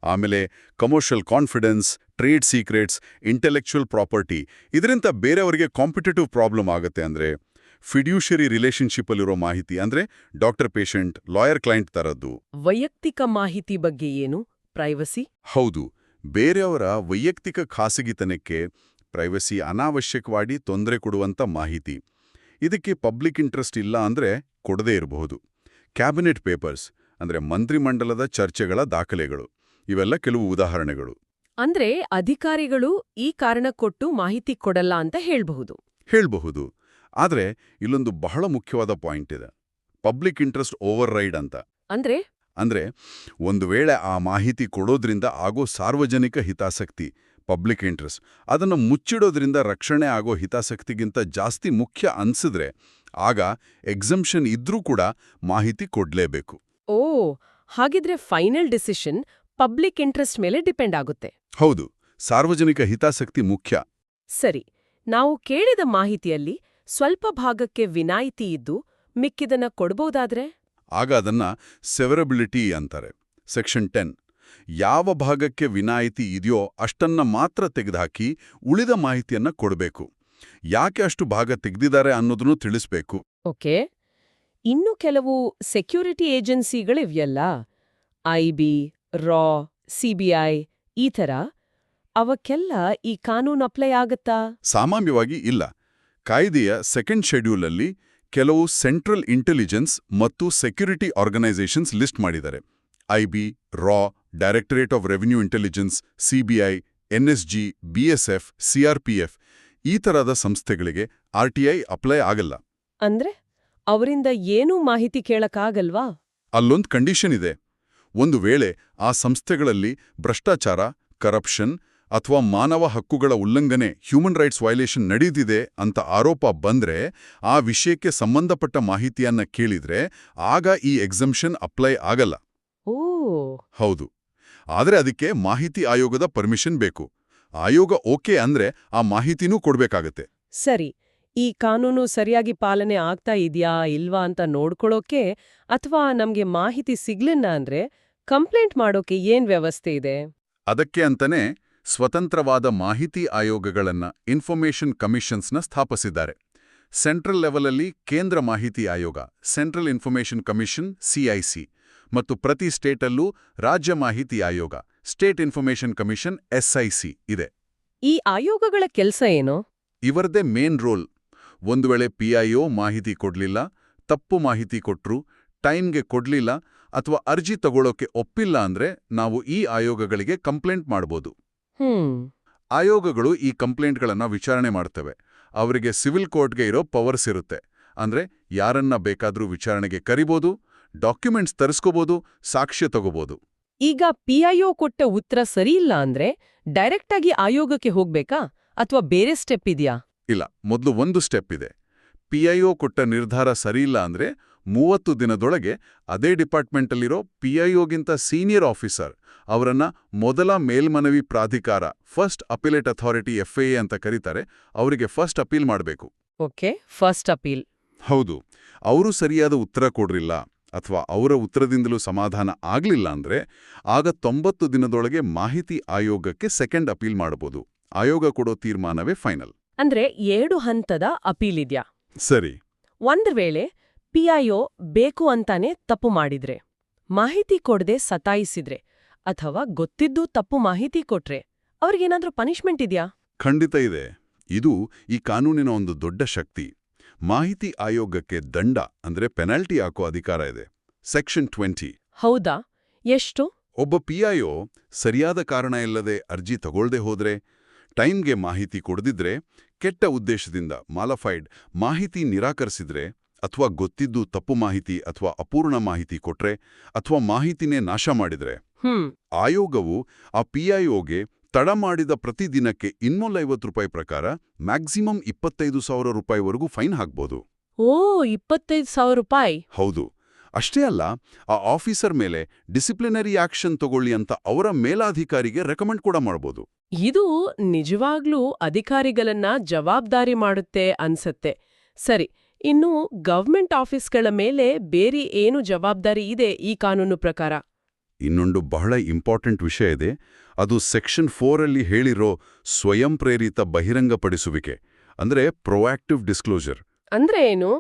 ಆಮೇಲೆ commercial confidence trade secrets intellectual property ಇದರಿಂದ ಬೇರೆಯವರಿಗೆ ಕಾಂಪಿಟೇಟಿವ್ ಪ್ರಾಬ್ಲಮ್ ಆಗುತ್ತೆ ಅಂದ್ರೆ ಫಿಡ್ಯೂಷರಿ ರಿಲೇಶನ್ಶಿಪ್ಪಲ್ಲಿರೋ ಮಾಹಿತಿ ಅಂದ್ರೆ ಡಾಕ್ಟರ್ ಪೇಷಂಟ್ ಲಾಯರ್ ಕ್ಲೈಂಟ್ ತರದ್ದು. ವೈಯಕ್ತಿಕ ಮಾಹಿತಿ ಬಗ್ಗೆ ಏನು? ಪ್ರೈವಸಿ ಹೌದು. ಬೇರೆಯವರ ವೈಯಕ್ತಿಕ ಖಾಸಗಿತನಕ್ಕೆ ಪ್ರೈವಸಿ ಅನಾವಶ್ಯಕವಾಗಿ ತೊಂದರೆ ಕೊಡುವಂಥ ಮಾಹಿತಿ. ಇದಕ್ಕೆ ಪಬ್ಲಿಕ್ ಇಂಟ್ರೆಸ್ಟ್ ಇಲ್ಲ ಅಂದ್ರೆ ಕೊಡದೇ ಇರಬಹುದು. ಕ್ಯಾಬಿನೆಟ್ ಪೇಪರ್ಸ್ ಅಂದ್ರೆ ಮಂತ್ರಿಮಂಡಲದ ಚರ್ಚೆಗಳ ದಾಖಲೆಗಳು. ಇವೆಲ್ಲ ಕೆಲವು ಉದಾಹರಣೆಗಳು. ಅಂದ್ರೆ ಅಧಿಕಾರಿಗಳು ಈ ಕಾರಣ ಕೊಟ್ಟು ಮಾಹಿತಿ ಕೊಡಲ್ಲ ಅಂತ ಹೇಳ್ಬಹುದು. ಹೇಳ್ಬಹುದು. ಆದ್ರೆ ಇಲ್ಲೊಂದು ಬಹಳ ಮುಖ್ಯವಾದ ಪಾಯಿಂಟ್ ಇದೆ. ಪಬ್ಲಿಕ್ ಇಂಟ್ರೆಸ್ಟ್ ಓವರ್ ರೈಡ್ ಅಂತ. ಅಂದ್ರೆ? ಅಂದ್ರೆ ಒಂದು ವೇಳೆ ಆ ಮಾಹಿತಿ ಕೊಡೋದ್ರಿಂದ ಆಗೋ ಸಾರ್ವಜನಿಕ ಹಿತಾಸಕ್ತಿ ಪಬ್ಲಿಕ್ ಇಂಟ್ರೆಸ್ಟ್ ಅದನ್ನು ಮುಚ್ಚಿಡೋದ್ರಿಂದ ರಕ್ಷಣೆ ಆಗೋ ಹಿತಾಸಕ್ತಿಗಿಂತ ಜಾಸ್ತಿ ಮುಖ್ಯ ಅನ್ಸಿದ್ರೆ ಆಗ ಎಕ್ಸಂಪ್ಷನ್ ಇದ್ರೂ ಕೂಡ ಮಾಹಿತಿ ಕೊಡ್ಲೇಬೇಕು. ಓ ಹಾಗಿದ್ರೆ ಫೈನಲ್ ಡಿಸಿಷನ್ ಪಬ್ಲಿಕ್ ಇಂಟ್ರೆಸ್ಟ್ ಮೇಲೆ ಡಿಪೆಂಡ್ ಆಗುತ್ತೆ. ಹೌದು ಸಾರ್ವಜನಿಕ ಹಿತಾಸಕ್ತಿ ಮುಖ್ಯ. ಸರಿ ನಾವು ಕೇಳಿದ ಮಾಹಿತಿಯಲ್ಲಿ ಸ್ವಲ್ಪ ಭಾಗಕ್ಕೆ ವಿನಾಯಿತಿ ಇದ್ದು ಮಿಕ್ಕಿದನ್ನ ಕೊಡ್ಬೋದಾದ್ರೆ? ಆಗ ಅದನ್ನ ಸೆವರಬಿಲಿಟಿ ಅಂತಾರೆ ಸೆಕ್ಷನ್ ಟೆನ್ ಯಾವ ಭಾಗಕ್ಕೆ ವಿನಾಯಿತಿ ಇದೆಯೋ ಅಷ್ಟನ್ನ ಮಾತ್ರ ತೆಗೆದುಹಾಕಿ ಉಳಿದ ಮಾಹಿತಿಯನ್ನ ಕೊಡಬೇಕು. ಯಾಕೆ ಅಷ್ಟು ಭಾಗ ತೆಗೆದಿದ್ದಾರೆ ಅನ್ನೋದನ್ನು ತಿಳಿಸ್ಬೇಕು. ಓಕೆ ಇನ್ನು ಕೆಲವು ಸೆಕ್ಯೂರಿಟಿ ಏಜೆನ್ಸಿಗಳಿವ್ಯಲ್ಲ ಐ ಬಿ ರಾ ಸಿಬಿಐ ಈ ಥರ ಅವಕ್ಕೆಲ್ಲ ಈ ಕಾನೂನು ಅಪ್ಲೈ ಆಗುತ್ತಾ? ಸಾಮಾನ್ಯವಾಗಿ ಇಲ್ಲ. ಕಾಯ್ದೆಯ ಸೆಕೆಂಡ್ ಶೆಡ್ಯೂಲಲ್ಲಿ ಕೆಲವು ಸೆಂಟ್ರಲ್ ಇಂಟೆಲಿಜೆನ್ಸ್ ಮತ್ತು ಸೆಕ್ಯೂರಿಟಿ ಆರ್ಗನೈಸೇಷನ್ಸ್ ಲಿಸ್ಟ್ ಮಾಡಿದ್ದಾರೆ. IB Ra directorate of revenue intelligence CBI NSG BSF CRPF ಈ ಥರದ ಸಂಸ್ಥೆಗಳಿಗೆ ಆರ್ಟಿಐ ಅಪ್ಲೈ ಆಗಲ್ಲ. ಅಂದ್ರೆ ಅವರಿಂದ ಏನೂ ಮಾಹಿತಿ ಕೇಳಕ್ಕಾಗಲ್ವಾ? ಅಲ್ಲೊಂದು ಕಂಡೀಷನ್ ಇದೆ. ಒಂದು ವೇಳೆ ಆ ಸಂಸ್ಥೆಗಳಲ್ಲಿ ಭ್ರಷ್ಟಾಚಾರ ಕರಪ್ಷನ್ ಅಥವಾ ಮಾನವ ಹಕ್ಕುಗಳ ಉಲ್ಲಂಘನೆ ಹ್ಯೂಮನ್ ರೈಟ್ಸ್ ವೈಲೇಷನ್ ನಡೆಯುತ್ತಿದೆ ಅಂತ ಆರೋಪ ಬಂದ್ರೆ ಆ ವಿಷಯಕ್ಕೆ ಸಂಬಂಧಪಟ್ಟ ಮಾಹಿತಿಯನ್ನ ಕೇಳಿದ್ರೆ ಆಗ ಈ ಎಕ್ಸಮ್ಷನ್ ಅಪ್ಲೈ ಆಗಲ್ಲ. ಓ. ಹೌದು. ಆದರೆ ಅದಕ್ಕೆ ಮಾಹಿತಿ ಆಯೋಗದ ಪರ್ಮಿಷನ್ ಬೇಕು. ಆಯೋಗ ಓಕೆ ಅಂದ್ರೆ ಆ ಮಾಹಿತಿನೂ ಕೊಡ್ಬೇಕಾಗತ್ತೆ. ಸರಿ. ಈ ಕಾನೂನು ಸರಿಯಾಗಿ ಪಾಲನೆ ಆಗ್ತಾ ಇದೆಯಾ ಇಲ್ವಾ ಅಂತ ನೋಡ್ಕೊಳ್ಳೋಕೆ ಅಥವಾ ನಮ್ಗೆ ಮಾಹಿತಿ ಸಿಗ್ಲಿಲ್ಲ ಅಂದ್ರೆ ಕಂಪ್ಲೇಂಟ್ ಮಾಡೋಕೆ ಏನ್ ವ್ಯವಸ್ಥೆ ಇದೆ? ಅದಕ್ಕೆ ಅಂತನೇ ಸ್ವತಂತ್ರವಾದ ಮಾಹಿತಿ ಆಯೋಗಗಳನ್ನ ಇನ್ಫಾರ್ಮೇಷನ್ ಕಮಿಷನ್ಸ್ನ ಸ್ಥಾಪಿಸಿದ್ದಾರೆ. ಸೆಂಟ್ರಲ್ ಲೆವೆಲಲ್ಲಿ ಕೇಂದ್ರ ಮಾಹಿತಿ ಆಯೋಗ ಸೆಂಟ್ರಲ್ ಇನ್ಫಾರ್ಮೇಷನ್ ಕಮಿಷನ್ ಸಿಐಸಿ ಮತ್ತು ಪ್ರತಿ ಸ್ಟೇಟಲ್ಲೂ ರಾಜ್ಯ ಮಾಹಿತಿ ಆಯೋಗ ಸ್ಟೇಟ್ ಇನ್ಫಾರ್ಮೇಷನ್ ಕಮಿಷನ್ ಎಸ್ಐಸಿ ಇದೆ. ಈ ಆಯೋಗಗಳ ಕೆಲಸ ಏನು? ಇವರದೇ ಮೇನ್ ರೋಲ್. ಒಂದು ವೇಳೆ ಪಿಐಒ ಮಾಹಿತಿ ಕೊಡ್ಲಿಲ್ಲ ತಪ್ಪು ಮಾಹಿತಿ ಕೊಟ್ರು ಟೈಮ್ಗೆ ಕೊಡ್ಲಿಲ್ಲ ಅಥವಾ ಅರ್ಜಿ ತಗೊಳ್ಳೋಕೆ ಒಪ್ಪಿಲ್ಲ ಅಂದ್ರೆ ನಾವು ಈ ಆಯೋಗಗಳಿಗೆ ಕಂಪ್ಲೇಂಟ್ ಮಾಡ್ಬೋದು. ಹ್ಮ್. ಆಯೋಗಗಳು ಈ ಕಂಪ್ಲೇಂಟ್ಗಳನ್ನ ವಿಚಾರಣೆ ಮಾಡ್ತವೆ. ಅವರಿಗೆ ಸಿವಿಲ್ ಕೋರ್ಟ್ಗೆ ಇರೋ ಪವರ್ಸ್ ಇರುತ್ತೆ. ಅಂದ್ರೆ ಯಾರನ್ನ ಬೇಕಾದ್ರೂ ವಿಚಾರಣೆಗೆ ಕರಿಬೋದು ಡಾಕ್ಯುಮೆಂಟ್ಸ್ ತರಿಸ್ಕೋಬೋದು ಸಾಕ್ಷ್ಯ ತಗೋಬೋದು. ಈಗ ಪಿಐಒ ಕೊಟ್ಟ ಉತ್ತರ ಸರಿಯಿಲ್ಲ ಅಂದ್ರೆ ಡೈರೆಕ್ಟ್ ಆಗಿ ಆಯೋಗಕ್ಕೆ ಹೋಗ್ಬೇಕಾ? ಅಥವಾ ಬೇರೆ ಸ್ಟೆಪ್ ಇದೆಯಾ? ಇಲ್ಲ ಮೊದಲು ಒಂದು ಸ್ಟೆಪ್ ಇದೆ. ಪಿಐಒ ಕೊಟ್ಟ ನಿರ್ಧಾರ ಸರಿಯಿಲ್ಲ ಅಂದ್ರೆ ಮೂವತ್ತು ದಿನದೊಳಗೆ ಅದೇ ಡಿಪಾರ್ಟ್ಮೆಂಟಲ್ಲಿರೋ ಪಿ ಐಒಗಿಂತ ಸೀನಿಯರ್ ಆಫೀಸರ್ ಅವರನ್ನ ಮೊದಲ ಮೇಲ್ಮನವಿ ಪ್ರಾಧಿಕಾರ ಫಸ್ಟ್ ಅಪಿಲೇಟ್ ಅಥಾರಿಟಿ ಎಫ್ಎಎ ಅಂತ ಕರೀತಾರೆ ಅವರಿಗೆ ಫಸ್ಟ್ ಅಪೀಲ್ ಮಾಡಬೇಕು. Okay first appeal. ಹೌದು ಅವರು ಸರಿಯಾದ ಉತ್ತರ ಕೊಡ್ರಿಲ್ಲ ಅಥವಾ ಅವರ ಉತ್ತರದಿಂದಲೂ ಸಮಾಧಾನ ಆಗಲಿಲ್ಲ ಅಂದ್ರೆ ಆಗ ತೊಂಬತ್ತು ದಿನದೊಳಗೆ ಮಾಹಿತಿ ಆಯೋಗಕ್ಕೆ ಸೆಕೆಂಡ್ ಅಪೀಲ್ ಮಾಡಬಹುದು ಆಯೋಗ ಕೊಡೋ ತೀರ್ಮಾನವೇ ಫೈನಲ್. ಅಂದ್ರೆ ಎರಡು ಹಂತದ ಅಪೀಲ್ ಇದ್ಯಾ? ಸರಿ. ಒಂದ್ ವೇಳೆ ಪಿಐಒ ಬೇಕು ಅಂತಾನೆ ತಪ್ಪು ಮಾಡಿದ್ರೆ ಮಾಹಿತಿ ಕೊಡದೆ ಸತಾಯಿಸಿದ್ರೆ ಅಥವಾ ಗೊತ್ತಿದ್ದು ತಪ್ಪು ಮಾಹಿತಿ ಕೊಟ್ರೆ ಅವ್ರಿಗೇನಾದ್ರೂ ಪನಿಷ್ಮೆಂಟ್ ಇದ್ಯಾ? ಖಂಡಿತ ಇದೆ. ಇದು ಈ ಕಾನೂನಿನ ಒಂದು ದೊಡ್ಡ ಶಕ್ತಿ. ಮಾಹಿತಿ ಆಯೋಗಕ್ಕೆ ದಂಡ ಅಂದ್ರೆ ಪೆನಾಲ್ಟಿ ಹಾಕೋ ಅಧಿಕಾರ ಇದೆ. Section twenty. ಹೌದಾ? ಎಷ್ಟು? ಒಬ್ಬ ಪಿಐಒ ಸರಿಯಾದ ಕಾರಣ ಇಲ್ಲದೆ ಅರ್ಜಿ ತಗೊಳ್ದೆ ಹೋದ್ರೆ ಟೈಮ್ಗೆ ಮಾಹಿತಿ ಕೊಡದಿದ್ರೆ ಕೆಟ್ಟ ಉದ್ದೇಶದಿಂದ ಮಾಲಫೈಡ್ ಮಾಹಿತಿ ನಿರಾಕರಿಸಿದ್ರೆ ಅಥವಾ ಗೊತ್ತಿದ್ದು ತಪ್ಪು ಮಾಹಿತಿ ಅಥವಾ ಅಪೂರ್ಣ ಮಾಹಿತಿ ಕೊಟ್ರೆ ಅಥವಾ ಮಾಹಿತಿನೇ ನಾಶ ಮಾಡಿದ್ರೆ? ಹ್ಮ್. ಆಯೋಗವು ಆ ಪಿಐಒಗೆ ತಡ ಮಾಡಿದ ಪ್ರತಿದಿನಕ್ಕೆ ಇನ್ನೂರೈವತ್ತು ರೂಪಾಯಿ ಪ್ರಕಾರ ಮ್ಯಾಕ್ಸಿಮಮ್ ಇಪ್ಪತ್ತೈದು ಸಾವಿರ ರೂಪಾಯಿವರೆಗೂ ಫೈನ್ ಹಾಕ್ಬೋದು. ಓ ಇಪ್ಪತ್ತೈದು ಸಾವಿರ ರೂಪಾಯಿ? ಹೌದು. ಅಷ್ಟೇ ಅಲ್ಲ ಆ ಆಫೀಸರ್ ಮೇಲೆ ಡಿಸಿಪ್ಲಿನರಿ ಆಕ್ಷನ್ ತಗೊಳ್ಳಿ ಅಂತ ಅವರ ಮೇಲಾಧಿಕಾರಿಗೆ ರೆಕಮೆಂಡ್ ಕೂಡ ಮಾಡ್ಬೋದು. ಇದು ನಿಜವಾಗ್ಲೂ ಅಧಿಕಾರಿಗಳನ್ನ ಜವಾಬ್ದಾರಿ ಮಾಡುತ್ತೆ ಅನ್ಸತ್ತೆ. ಸರಿ ಇನ್ನು ಗವರ್ಮೆಂಟ್ ಆಫೀಸ್ಗಳ ಮೇಲೆ ಬೇರೆ ಏನು ಜವಾಬ್ದಾರಿ ಇದೆ ಈ ಕಾನೂನು ಪ್ರಕಾರ? ಇನ್ನೊಂದು ಬಹಳ ಇಂಪಾರ್ಟೆಂಟ್ ವಿಷಯ ಇದೆ. ಅದು ಸೆಕ್ಷನ್ ಫೋರಲ್ಲಿ ಹೇಳಿರೋ ಸ್ವಯಂ ಪ್ರೇರಿತ ಬಹಿರಂಗಪಡಿಸುವಿಕೆ ಅಂದ್ರೆ ಪ್ರೊಆಕ್ಟಿವ್ ಡಿಸ್ಕ್ಲೋಜರ್ ಅಂದ್ರೆ ಏನು?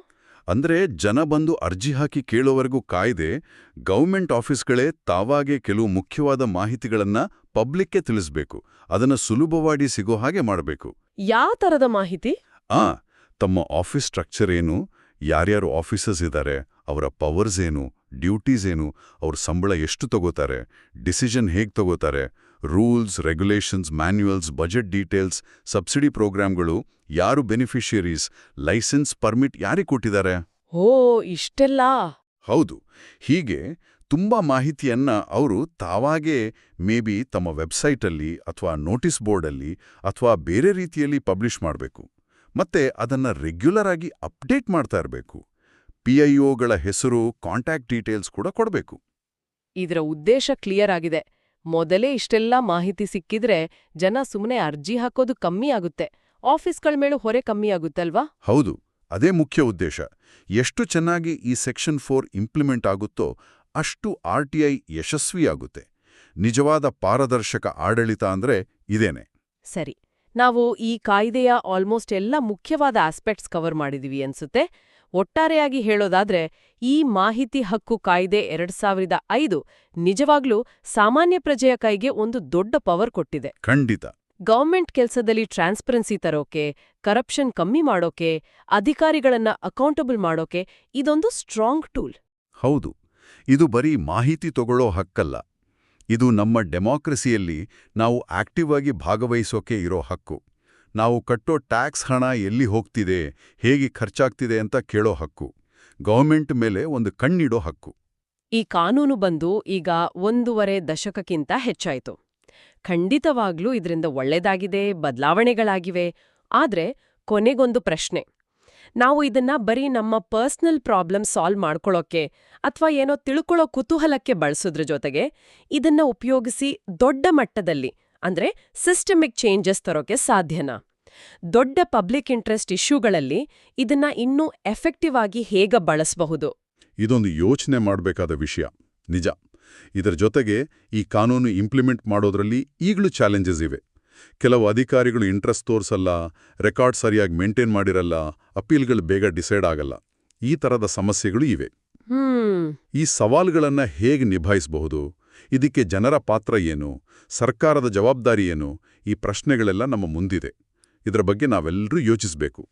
ಅಂದ್ರೆ ಜನ ಬಂದು ಅರ್ಜಿ ಹಾಕಿ ಕೇಳೋವರೆಗೂ ಕಾಯ್ದೆ ಗೌರ್ಮೆಂಟ್ ಆಫೀಸ್ಗಳೇ ತಾವಾಗೆ ಕೆಲವು ಮುಖ್ಯವಾದ ಮಾಹಿತಿಗಳನ್ನ ಪಬ್ಲಿಕ್ಗೆ ತಿಳಿಸ್ಬೇಕು. ಅದನ್ನ ಸುಲಭವಾಗಿ ಸಿಗೋ ಹಾಗೆ ಮಾಡಬೇಕು. ಯಾವ ತರದ ಮಾಹಿತಿ? ಆ ತಮ್ಮ ಆಫೀಸ್ ಸ್ಟ್ರಕ್ಚರ್ ಏನು ಯಾರ್ಯಾರು ಆಫೀಸರ್ಸ್ ಇದ್ದಾರೆ ಅವರ ಪವರ್ಸ್ ಏನು ಡ್ಯೂಟೀಸ್ ಏನು ಅವ್ರ ಸಂಬಳ ಎಷ್ಟು ತಗೋತಾರೆ ಡಿಸಿಷನ್ ಹೇಗೆ ತಗೋತಾರೆ rules regulations manuals budget details subsidy ಪ್ರೋಗ್ರಾಮ್ಗಳು ಯಾರು ಬೆನಿಫಿಷಿಯರೀಸ್ ಲೈಸೆನ್ಸ್ ಪರ್ಮಿಟ್ ಯಾರಿಗೆ ಕೊಟ್ಟಿದ್ದಾರೆ? ಓ ಇಷ್ಟೆಲ್ಲ? ಹೌದು ಹೀಗೆ ತುಂಬಾ ಮಾಹಿತಿಯನ್ನ ಅವರು ತಾವಾಗೇ ಮೇ ಬಿ ತಮ್ಮ ವೆಬ್ಸೈಟಲ್ಲಿ ಅಥವಾ ನೋಟಿಸ್ ಬೋರ್ಡಲ್ಲಿ ಅಥವಾ ಬೇರೆ ರೀತಿಯಲ್ಲಿ ಪಬ್ಲಿಷ್ ಮಾಡಬೇಕು. ಮತ್ತೆ ಅದನ್ನ ರೆಗ್ಯುಲರ್ ಆಗಿ ಅಪ್ಡೇಟ್ ಮಾಡ್ತಾ ಇರಬೇಕು. ಪಿಐಒಗಳ ಹೆಸರು ಕಾಂಟ್ಯಾಕ್ಟ್ ಡೀಟೇಲ್ಸ್ ಕೂಡ ಕೊಡಬೇಕು. ಇದರ ಉದ್ದೇಶ ಕ್ಲಿಯರ್ ಆಗಿದೆ. ಮೊದಲೇ ಇಷ್ಟೆಲ್ಲ ಮಾಹಿತಿ ಸಿಕ್ಕಿದ್ರೆ ಜನ ಸುಮ್ಮನೆ ಅರ್ಜಿ ಹಾಕೋದು ಕಮ್ಮಿ ಆಗುತ್ತೆ. ಆಫೀಸ್ಗಳ ಮೇಲೂ ಹೊರೆ ಕಮ್ಮಿ ಆಗುತ್ತಲ್ವಾ? ಹೌದು ಅದೇ ಮುಖ್ಯ ಉದ್ದೇಶ. ಎಷ್ಟು ಚೆನ್ನಾಗಿ ಈ ಸೆಕ್ಷನ್ ಫೋರ್ ಇಂಪ್ಲಿಮೆಂಟ್ ಆಗುತ್ತೋ ಅಷ್ಟು ಆರ್ ಟಿ ಐ ಯಶಸ್ವಿಯಾಗುತ್ತೆ. ನಿಜವಾದ ಪಾರದರ್ಶಕ ಆಡಳಿತ ಅಂದ್ರೆ ಇದೇನೆ. ಸರಿ ನಾವು ಈ ಕಾಯ್ದೆಯ ಆಲ್ಮೋಸ್ಟ್ ಎಲ್ಲ ಮುಖ್ಯವಾದ ಆಸ್ಪೆಕ್ಟ್ಸ್ ಕವರ್ ಮಾಡಿದೀವಿ ಅನ್ಸುತ್ತೆ. ಒಟ್ಟಾರೆಯಾಗಿ ಹೇಳೋದಾದ್ರೆ ಈ ಮಾಹಿತಿ ಹಕ್ಕು ಕಾಯ್ದೆ ಎರಡ್ ಸಾವಿರದ ಐದು ನಿಜವಾಗ್ಲೂ ಸಾಮಾನ್ಯ ಪ್ರಜೆಯ ಕೈಗೆ ಒಂದು ದೊಡ್ಡ ಪವರ್ ಕೊಟ್ಟಿದೆ. ಖಂಡಿತ. ಗೌರ್ಮೆಂಟ್ ಕೆಲಸದಲ್ಲಿ ಟ್ರಾನ್ಸ್ಪರೆನ್ಸಿ ತರೋಕೆ ಕರಪ್ಷನ್ ಕಮ್ಮಿ ಮಾಡೋಕೆ ಅಧಿಕಾರಿಗಳನ್ನ ಅಕೌಂಟಬಲ್ ಮಾಡೋಕೆ ಇದೊಂದು ಸ್ಟ್ರಾಂಗ್ ಟೂಲ್ ಹೌದು. ಇದು ಬರೀ ಮಾಹಿತಿ ತಗೊಳ್ಳೋ ಹಕ್ಕಲ್ಲ. ಇದು ನಮ್ಮ ಡೆಮಾಕ್ರಸಿಯಲ್ಲಿ ನಾವು ಆಕ್ಟಿವ್ ಆಗಿ ಭಾಗವಹಿಸೋಕೆ ಇರೋ ಹಕ್ಕು. ನಾವು ಕಟ್ಟೋ ಟ್ಯಾಕ್ಸ್ ಹಣ ಎಲ್ಲಿ ಹೋಗ್ತಿದೆ, ಹೇಗೆ ಖರ್ಚಾಗ್ತಿದೆ ಅಂತ ಕೇಳೋ ಹಕ್ಕು. ಗೌರ್ಮೆಂಟ್ ಮೇಲೆ ಒಂದು ಕಣ್ಣಿಡೋ ಹಕ್ಕು. ಈ ಕಾನೂನು ಬಂದು ಈಗ ಒಂದೂವರೆ ದಶಕಕ್ಕಿಂತ ಹೆಚ್ಚಾಯಿತು. ಖಂಡಿತವಾಗ್ಲೂ ಇದರಿಂದ ಒಳ್ಳೆದಾಗಿದೆ, ಬದಲಾವಣೆಗಳಾಗಿವೆ, ಆದ್ರೆ ಕೊನೆಗೊಂದು ಪ್ರಶ್ನೆ. ನಾವು ಇದನ್ನ ಬರೀ ನಮ್ಮ ಪರ್ಸ್ನಲ್ ಪ್ರಾಬ್ಲಮ್ ಸಾಲ್ವ್ ಮಾಡ್ಕೊಳ್ಳೋಕೆ ಅಥವಾ ಏನೋ ತಿಳ್ಕೊಳ್ಳೋ ಕುತೂಹಲಕ್ಕೆ ಬಳಸೋದ್ರ ಜೊತೆಗೆ ಇದನ್ನ ಉಪಯೋಗಿಸಿ ದೊಡ್ಡ ಮಟ್ಟದಲ್ಲಿ, ಅಂದ್ರೆ ಸಿಸ್ಟಮಿಕ್ ಚೇಂಜಸ್ ತರೋಕೆ ಸಾಧ್ಯನಾ? ದೊಡ್ಡ ಪಬ್ಲಿಕ್ ಇಂಟ್ರೆಸ್ಟ್ ಇಶ್ಯೂಗಳಲ್ಲಿ ಇದನ್ನ ಇನ್ನೂ ಎಫೆಕ್ಟಿವ್ ಆಗಿ ಹೇಗ ಬಳಸಬಹುದು? ಇದೊಂದು ಯೋಚನೆ ಮಾಡಬೇಕಾದ ವಿಷಯ, ನಿಜ. ಇದರ ಜೊತೆಗೆ ಈ ಕಾನೂನು ಇಂಪ್ಲಿಮೆಂಟ್ ಮಾಡೋದ್ರಲ್ಲಿ ಈಗಲೂ ಚಾಲೆಂಜಸ್ ಇವೆ. ಕೆಲವು ಅಧಿಕಾರಿಗಳು ಇಂಟ್ರೆಸ್ಟ್ ತೋರಿಸಲ್ಲ ರೆಕಾರ್ಡ್ ಸರಿಯಾಗಿ ಮೇಂಟೈನ್ ಮಾಡಿರಲ್ಲ ಅಪೀಲ್ಗಳು ಬೇಗ ಡಿಸೈಡ್ ಆಗಲ್ಲ. ಈ ಥರದ ಸಮಸ್ಯೆಗಳು ಇವೆ. ಈ ಸವಾಲುಗಳನ್ನು ಹೇಗೆ ನಿಭಾಯಿಸಬಹುದು? ಇದಕ್ಕೆ ಜನರ ಪಾತ್ರ ಏನು? ಸರ್ಕಾರದ ಜವಾಬ್ದಾರಿ ಏನು? ಈ ಪ್ರಶ್ನೆಗಳೆಲ್ಲ ನಮ್ಮ ಮುಂದಿದೆ. ಇದರ ಬಗ್ಗೆ ನಾವೆಲ್ಲರೂ ಯೋಚಿಸಬೇಕು.